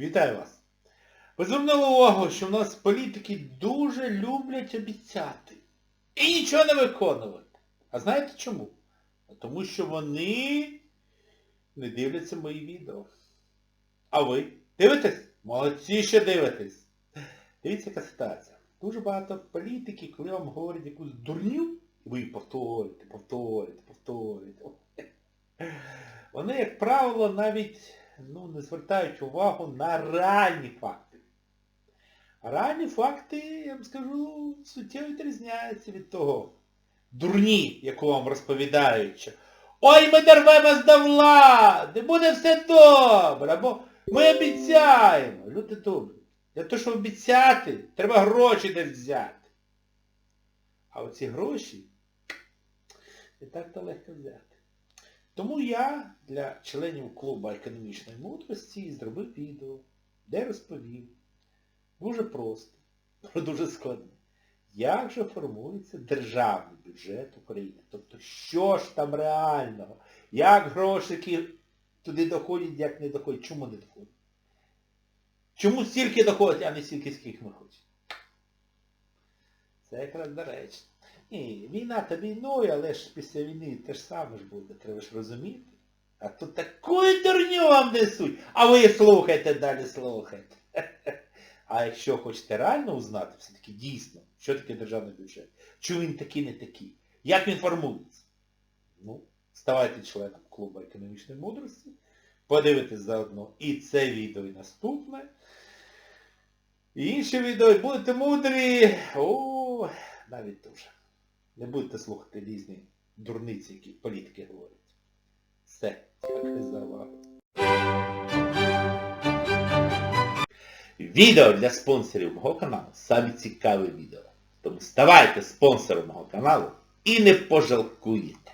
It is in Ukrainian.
Вітаю вас! Ви звернули увагу, що в нас політики дуже люблять обіцяти. І нічого не виконувати. А знаєте чому? Тому що вони не дивляться мої відео. А ви? Дивитесь? Молодці, що дивитесь. Дивіться, яка ситуація. Дуже багато політиків, коли вам говорять якусь дурню, ви її повторюєте, повторюєте, повторюєте. Вони, як правило, навіть ну, не звертають увагу на реальні факти. Реальні факти, я вам скажу, суттєво відрізняються від того дурні, яку вам розповідають, Ой, ми дорвемось до влади, буде все добре, або ми обіцяємо. Люди добрі. Для того, щоб обіцяти, треба гроші де взяти. А оці гроші не так то легко взяти. Тому я для членів клубу економічної мудрості зробив відео, де розповів дуже просто, але дуже складно, як же формується державний бюджет України. Тобто, що ж там реального, як грошики туди доходять, як не доходять, чому не доходять. Чому стільки доходять, а не стільки, скільки ми хочемо. Це якраз доречно. Ні, війна та війною, але ж після війни те ж саме ж буде, треба ж розуміти. А тут таку дурню вам несуть, а ви слухайте далі, слухайте. А якщо хочете реально узнати, все-таки дійсно, що таке державний бюджет, чому він такий не такий, як він формується, ну, ставайте членом клубу економічної мудрості, подивитесь заодно і це відео, і наступне. І інші відео, будете мудрі. О, навіть дуже. Не будете слухати різні дурниці, які політики говорять. Все. Дякую за увагу. Відео для спонсорів мого каналу самі цікаві відео. Тому ставайте спонсором мого каналу і не пожалкуєте.